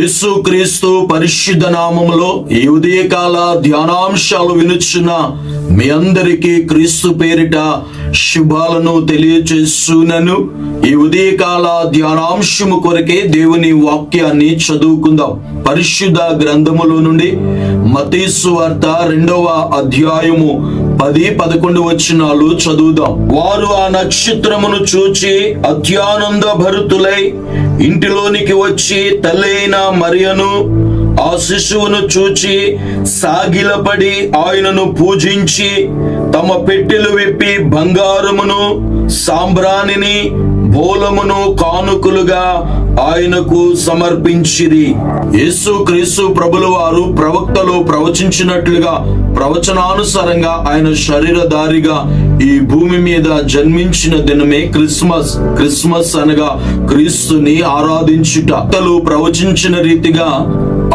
యేసుక్రీస్తు పరిశుద్ధ నామములో ఈ ఉదయకాల ధ్యానాంశాలు వినుచున్న మీ అందరికీ క్రీస్తు పేరిట శుభాలను తెలియచేస్తున్నాను ఈ ఉదయకాల ధ్యానాంశము కొరకే దేవుని వాక్యాన్ని చదువుకుందాం. పరిశుద్ధ గ్రంథములో నుండి మతీసు వార్త రెండవ అధ్యాయము పది పదకొండు వచ్చినాలు చదువుదాం. వారు ఆ నక్షత్రమును చూచి అత్యానంద భరుతులై ఇంటిలోనికి వచ్చి తల్లైన మరియను ఆ శిశువును చూచి సాగిలపడి ఆయనను పూజించి తమ పెట్టెలు విప్పి బంగారమును సాంబ్రాణిని బోలమును కానుకలుగా ఆయనకు సమర్పించిరి. యేసు క్రీస్తు ప్రభుల వారు ప్రవక్తలు ప్రవచించినట్లుగా ప్రవచనానుసారంగా ఆయన శరీరధారిగా ఈ భూమి మీద జన్మించిన దినమే క్రిస్మస్. క్రిస్మస్ అనగా క్రీస్తుని ఆరాధించుట. భక్తలు ప్రవచించిన రీతిగా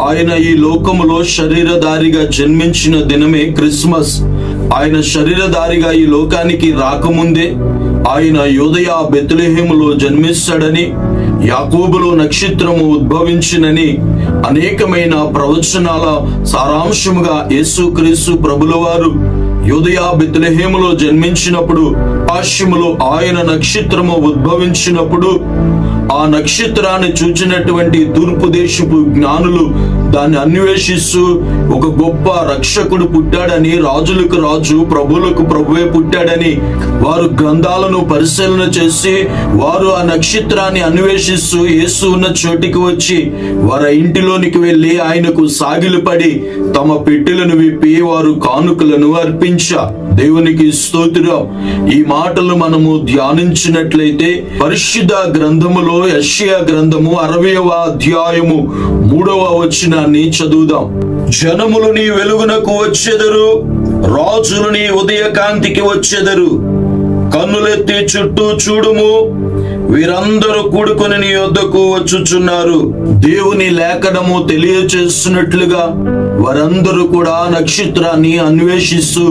ఆయన ఈ లోకములో శరీరధారిగా జన్మించిన దినమే క్రిస్మస్. ఆయన శరీరధారిగా ఈ లోకానికి రాకముందే ఆయన యోదయ బెత్లెహేములో జన్మిస్తాడని యాకోబులో నక్షత్రము ఉద్భవించినని అనేకమైన ప్రవచనాల సారాంశముగా యేసుక్రీస్తు ప్రభుల వారు యోదయ బెత్లెహేములో జన్మించినప్పుడు ఆశ్యములో ఆయన నక్షత్రము ఉద్భవించినప్పుడు ఆ నక్షత్రాన్ని చూచినటువంటి తూర్పు దేశపు జ్ఞానులు దాన్ని అన్వేషిస్తూ ఒక గొప్ప రక్షకుడు పుట్టాడని రాజులకు రాజు ప్రభులకు ప్రభువే పుట్టాడని వారు గ్రంథాలను పరిశీలన చేసి వారు ఆ నక్షత్రాన్ని అన్వేషిస్తూ యేసు ఉన్న చోటికి వచ్చి వారి ఇంటిలోనికి వెళ్ళి ఆయనకు సాగిలపడి తమ పెట్టెలను విప్పి వారు కానుకలను అర్పించారు దేవునికి స్తోత్రం. ఈ మాటలు మనము ధ్యానించినట్లయితే పరిశుద్ధ గ్రంథములో యెషయా గ్రంథము అరవయవ అధ్యాయము మూడవ వచనాన్ని చదువుదాం. జనములు నీ వెలుగునకు వచ్చెదరు రాజులు నీ ఉదయకాంతికి వచ్చెదరు. కన్నులెత్తి చుట్టూ చూడుము వీరందరూ కూడుకొని నీ యొద్దకు వచ్చుచున్నారు. దేవుని లేఖనము తెలియచేస్తున్నట్లుగా వారందరూ కూడా నక్షత్రాన్ని అన్వేషిస్తూ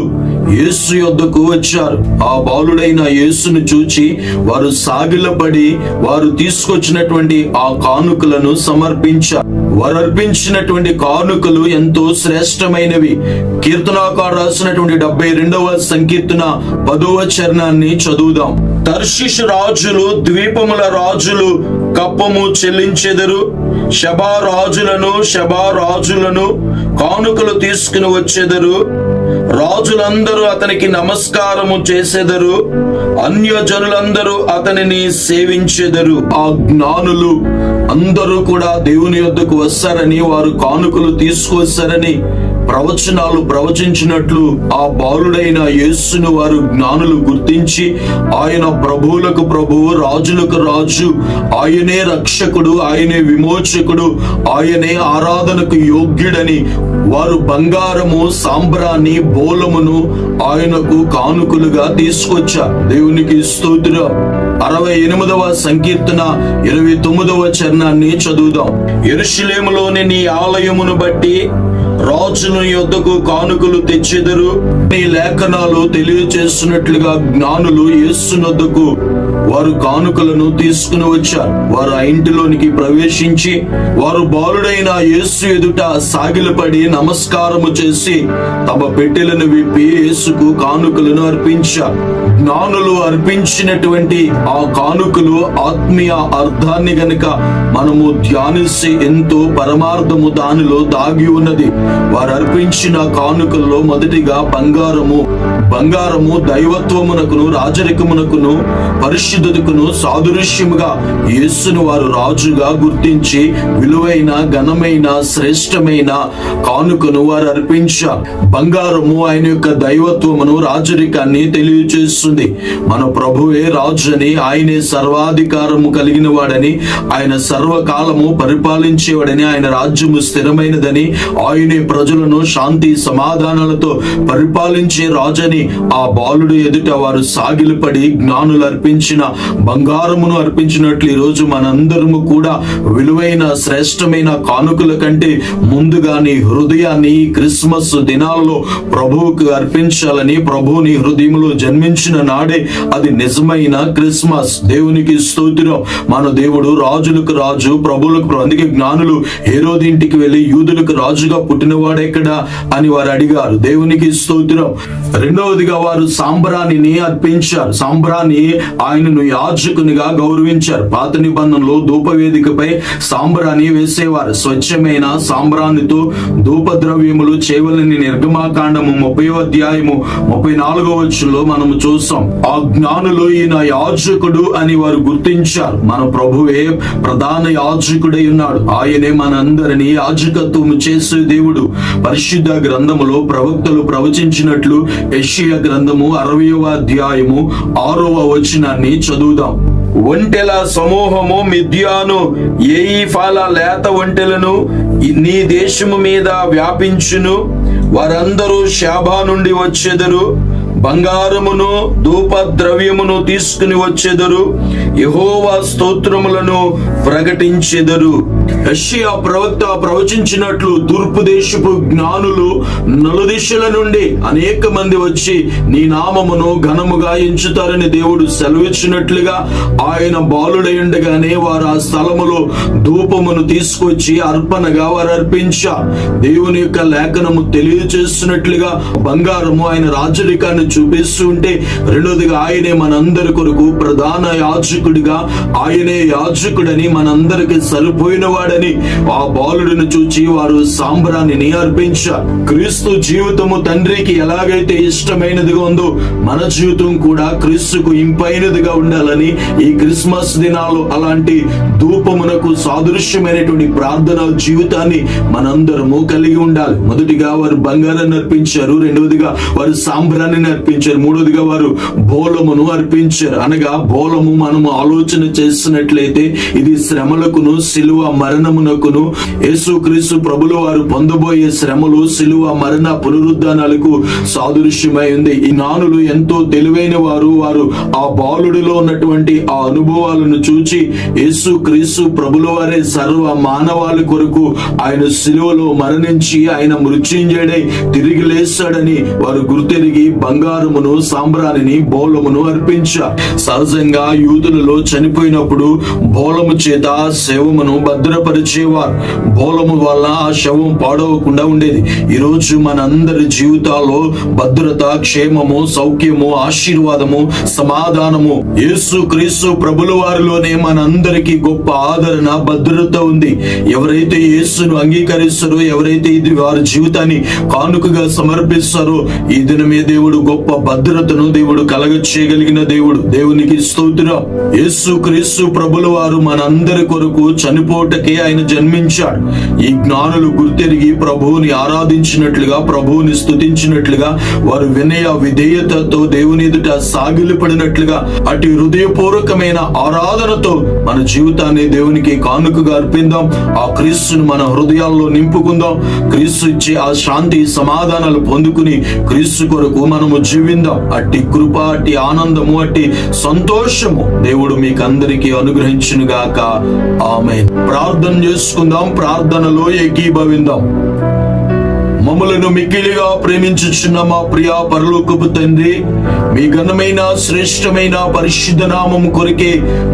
యేసు యొద్దకు వచ్చారు. ఆ బాలుడైన యేసును చూచి వారు సాగిలపడి వారు తీసుకొచ్చినటువంటి ఆ కానుకలను సమర్పించారు. వారు అర్పించినటువంటి కానుకలు ఎంతో శ్రేష్టమైనవి. కీర్తనాకారు రాసినటువంటి డెబ్బై రెండవ సంకీర్తన పదవ చరణాన్ని చదువుదాం. తర్షిష్ రాజులు ద్వీపముల రాజులు కప్పము చెల్లించెదరు. శబా రాజులను శబా రాజులను కానుకలు తీసుకుని వచ్చెదరు. రాజులందరూ అతనికి నమస్కారము చేసెదరు. అన్యజనులందరూ అతనిని సేవించెదరు. ఆ జ్ఞానులు అందరూ కూడా దేవుని యొద్దకు వస్తారని వారు కానుకలు తీసుకువస్తారని ప్రవచనాలు ప్రవచించినట్లు ఆ బాలుడైన యేసును వారు జ్ఞానులు గుర్తించి ఆయన ప్రభువులకు ప్రభువు రాజులకు రాజు ఆయనే రక్షకుడు ఆయనే విమోచకుడు ఆయనే ఆరాధనకు యోగ్యుడని వారు బంగారము సాంబ్రాన్ని బోలమును ఆయనకు కానుకలుగా తీసుకొచ్చారు. దేవునికి స్తోత్రం. అరవై ఎనిమిదవ సంకీర్తన ఇరవై తొమ్మిదవ చరణాన్ని చదువుదాం. ఎరుషులేములోని నీ ఆలయమును బట్టి రాజును యొద్దకు కానుకలు తెచ్చెదరు. నీ లేఖనాలు తెలియచేస్తున్నట్లుగా జ్ఞానులు యేసునొద్దకు వారు కానుకలను తీసుకుని వచ్చారు. వారు ఆ ఇంటిలోనికి ప్రవేశించి వారు బాలుడైన యేసు ఎదుట సాగిలపడి నమస్కారము చేసి తమ పెట్టెలను విప్పి యేసుకు కానుకలను అర్పించారు. జ్ఞానులు అర్పించినటువంటి ఆ కానుకలు ఆత్మీయ అర్థాన్ని గనుక మనము ధ్యానిస్తే ఎంతో పరమార్థము దానిలో దాగి ఉన్నది. వారు అర్పించిన కానుకల్లో మొదటిగా బంగారము బంగారము దైవత్వమునకును రాజరికమునకును పరిశు పరిశుద్ధతకును సాదృశ్యముగా యేసును వారు రాజుగా గుర్తించి విలువైన ఘనమైన శ్రేష్టమైన కానుకను వారు అర్పించారు. బంగారము ఆయన యొక్క దైవత్వమును రాజరికాన్ని తెలియచేస్తుంది. మన ప్రభువే రాజు అని ఆయనే సర్వాధికారము కలిగిన వాడని ఆయన సర్వకాలము పరిపాలించేవాడని ఆయన రాజ్యము స్థిరమైనదని ఆయనే ప్రజలను శాంతి సమాధానాలతో పరిపాలించే రాజని ఆ బాలుడు ఎదుట వారు సాగిలపడి జ్ఞానులు అర్పించిన బంగారమును అర్పించినట్లు ఈరోజు మనందరము కూడా విలువైన శ్రేష్టమైన కానుకల కంటే ముందుగా నీ హృదయాన్ని క్రిస్మస్ దినాలలో ప్రభువుకు అర్పించాలని ప్రభువుని హృదయంలో జన్మించిన నాడే అది నిజమైన క్రిస్మస్. దేవునికి స్తోత్రం. మన దేవుడు రాజులకు రాజు ప్రభువులకు అందుకే జ్ఞానులు హేరోదింటికి వెళ్ళి యూదులకు రాజుగా పుట్టినవాడెక్కడా అని వారు అడిగారు. దేవునికి స్తోత్రం. రెండవదిగా వారు సాంబ్రాణిని అర్పించారు. సాంబ్రాణి ఆయనను యాజకునిగా గౌరవించారు. పాత నిబంధనలో ధూపవేదికపై సాంబ్రాణి వేసేవారు. స్వచ్ఛమైన సాంబ్రాణితో ధూప ద్రవ్యములు చేయవలని నిర్గమాకాండము ముప్పై అధ్యాయము ముప్పై నాలుగో వచ్చులో మనము చూస్తాం. ఆ జ్ఞానులు ఈయన యాజకుడు అని వారు గుర్తించారు. మన ప్రభువే ప్రధాన యాజకుడై ఉన్నాడు. ఆయనే మనందరినీ యాజకత్వము చేసే దేవుడు. పరిశుద్ధ గ్రంథములో ప్రవక్తలు ప్రవచించినట్లు యషియ గ్రంథము అరవయవ అధ్యాయము ఆరవ వచనాన్ని చదువుదాం. ఒంటెల సమూహము మిథ్యాను ఏయి లేత ఒంటెలను నీ దేశము మీద వ్యాపించును. వారందరూ శాభా నుండి వచ్చెదరు. బంగారమును ధూప ద్రవ్యమును తీసుకుని వచ్చెదరు. యహోవా స్తోత్రములను ప్రకటించెదరు. రష్యా ప్రవక్త ప్రవచించినట్లు తూర్పు దేశపు జ్ఞానులు నలుదిశల నుండి అనేక మంది వచ్చి నీ నామమును ఘనముగా ఎంచుతారని దేవుడు సెలవిచ్చినట్లుగా ఆయన బాలుడై ఉండగానే వారు ఆ స్థలములో ధూపమును తీసుకొచ్చి అర్పణగా వారు అర్పించారు. దేవుని యొక్క లేఖనము తెలియజేస్తున్నట్లుగా బంగారము ఆయన రాజరికాన్ని చూపిస్తుంటే రెండోదిగా ఆయనే మనందరి కొరకు ప్రధాన యాజకుడిగా ఆయనే యాజకుడని మనందరికి సరిపోయిన వాడని ఆ బాలుడిని చూచి వారు సాంబ్రాన్ని అర్పించారు. క్రీస్తు జీవితము తండ్రికి ఎలాగైతే ఇష్టమైనదిగా ఉందో మన జీవితం కూడా క్రీస్తుకు ఇంపైనదిగా ఉండాలని ఈ క్రిస్మస్ దినాలు అలాంటి ధూపమునకు సాదృశ్యమైనటువంటి ప్రార్థన జీవితాన్ని మనందరము కలిగి ఉండాలి. మొదటిగా వారు బంగారాన్ని అర్పించారు రెండవదిగా వారు సాంబ్రాన్ని అర్పించారు. మూడోదిగా వారు బోలమును అర్పించారు. అనగా బోలము మనము ఆలోచన చేసినట్లయితే ఇది శ్రమలకును సిలువ మరణమునకును. యేసుక్రీస్తు ప్రభుల వారు పొందబోయే శ్రమలు సిలువ మరణ పునరుద్ధానాలకు సాదృశ్యమై ఉంది. ఈ నానులు ఎంతో తెలివైన వారు. వారు ఆ బాలుడిలో ఉన్నటువంటి ఆ అనుభవాలను చూచి యేసు క్రీస్తు ప్రభుల వారే సర్వ మానవాళి కొరకు ఆయన సిలువలో మరణించి ఆయన మృత్యుంజయుడై తిరిగి లేస్తాడని వారు గుర్తెరిగి బంగారమును సాంబ్రాణిని బోలమును అర్పించారు సహజంగా యూదులలో చనిపోయినప్పుడు బోలము చేత శవమును భద్రపరిచేవారు. బోలము వల్ల ఆ శవం పాడవకుండా ఉండేది. ఈరోజు మనందరి జీవితాల్లో భద్రత క్షేమము సౌఖ్యము ఆశీర్వాదము సమాధానము. యేసు క్రీస్తు ప్రభుల వారిలోనే మనందరికీ గొప్ప ఆదరణ భద్రత ఉంది. ఎవరైతే యేసును అంగీకరిస్తారో ఎవరైతే ఇది వారి జీవితాన్ని కానుకగా సమర్పిస్తారో ఈ దినమే దేవుడు గొప్ప భద్రతను దేవుడు కలగ చేయగలిగిన దేవుడు. దేవునికి స్తోత్రం. యేసు క్రీస్తు ప్రభుల వారు మనందరి కొరకు చనిపోటకే ఆయన జన్మించాడు. ఈ జ్ఞానులు గుర్తెరిగి ప్రభువుని ఆరాధించినట్లుగా ప్రభువుని స్తుతించినట్లుగా వారు వినయ విధేయతతో దేవుని ఎదుట సాగిలిపడినట్లుగా అటు హృదయపూర్వకమైన ఆరాధనతో మన జీవితాన్ని దేవునికి కానుకగా అర్పిందాం. ఆ క్రీస్తును మన హృదయాల్లో నింపుకుందాం. క్రీస్తు ఇచ్చే ఆ శాంతి సమాధానాలు పొందుకుని క్రీస్తు కొరకు మనము జీవిందాం? అట్టి కృప అట్టి ఆనందము అట్టి సంతోషము దేవుడు మీకు అందరికీ అనుగ్రహించునుగాక. ఆమె ప్రార్థన చేసుకుందాం ప్రార్థనలో ఏకీభవిందాం. మమ్మలను మిక్కిలిగా ప్రేమించుచున్న మా ప్రియా పరలోకపు తండ్రి మీ ఘనమైన శ్రేష్టమైన పరిశుద్ధ నామం కొరికే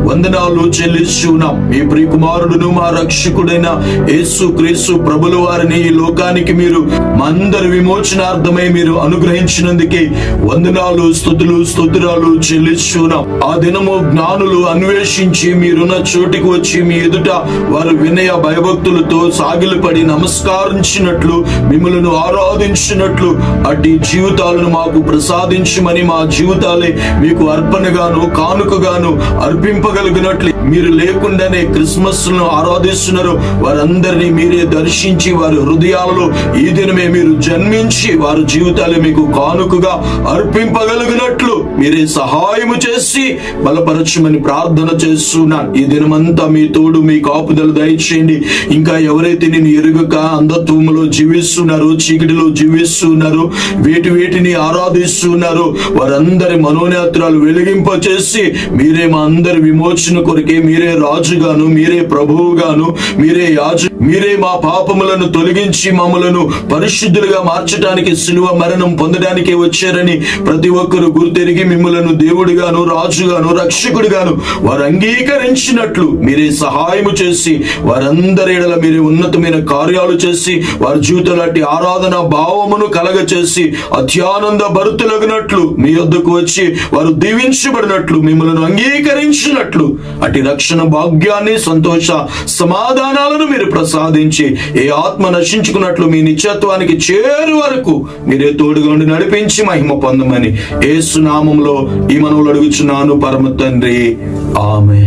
వందనాలు చెల్లిస్తున్నాం మీ ప్రియకుమారుడును మా రక్షకుడైన యేసు క్రీస్తు ప్రభుల వారిని ఈ లోకానికి మీరు మా అందరి విమోచనార్థమై మీరు అనుగ్రహించినందుకే వందనాలు స్థుతులు స్తోత్రాలు చెల్లిస్తున్నాం ఆ దినము జ్ఞానులు అన్వేషించి మీరున్న చోటికి వచ్చి మీ ఎదుట వారు వినయ భయభక్తులతో సాగిలపడి నమస్కరించినట్లు మిమ్మలను ఆరాధించినట్లు అట్టి జీవితాలను మాకు ప్రసాదించమని మా జీవితాలే మీకు అర్పణగాను కానుకగాను అర్పింపగలిగినట్లు మీరు లేకుండానే క్రిస్మస్ను ఆరాధిస్తున్నారు. వారందరినీ మీరే దర్శించి వారి హృదయాలలో ఈ దినమే మీరు జన్మించి వారి జీవితాలు మీకు కానుకగా అర్పింపగలిగినట్లు మీరే సహాయము చేసి బలపరచమని ప్రార్థన చేస్తున్నాను. ఈ దినమంతా మీ తోడు మీ కాపుదలు దయచేయండి. ఇంకా ఎవరైతే నేను ఎరుగక అంధత్వములో జీవిస్తున్నారో చీకటిలో జీవిస్తున్నారు. వేటి వేటిని ఆరాధిస్తున్నారు. వారందరి మనోనేత్రాలు వెలిగింప చేసి మీరే మా అందరి విమోచన కొరకే మీరే రాజుగాను మీరే ప్రభువుగాను మీరే యాజు మీరే మా పాపములను తొలగించి మమ్మలను పరిశుద్ధులుగా మార్చడానికి సులువ మరణం పొందడానికే వచ్చారని ప్రతి ఒక్కరు గుర్తెరిగి మిమ్మలను దేవుడిగాను రాజుగాను రక్షకుడిగాను వారు అంగీకరించినట్లు మీరే సహాయము చేసి వారందరి ఎడల మీరే ఉన్నతమైన కార్యాలు చేసి వారి జీవితంలో ఆరాధన భావమును కలగచేసి అత్యానంద భరుతులగినట్లు మీ వద్దకు వచ్చి వారు దీవించబడినట్లు మిమ్మల్ని అంగీకరించినట్లు అటు రక్షణ భాగ్యాన్ని సంతోష సమాధానాలను మీరు సాధించి ఏ ఆత్మ నశించుకున్నట్లు మీ నిత్యత్వానికి చేరు వరకు మీరే తోడుగా ఉండి నడిపించి మహిమ పొందమని ఏసునామంలో ఈ మనవులు అడుగుచున్నాను పరమ తండ్రి. ఆమె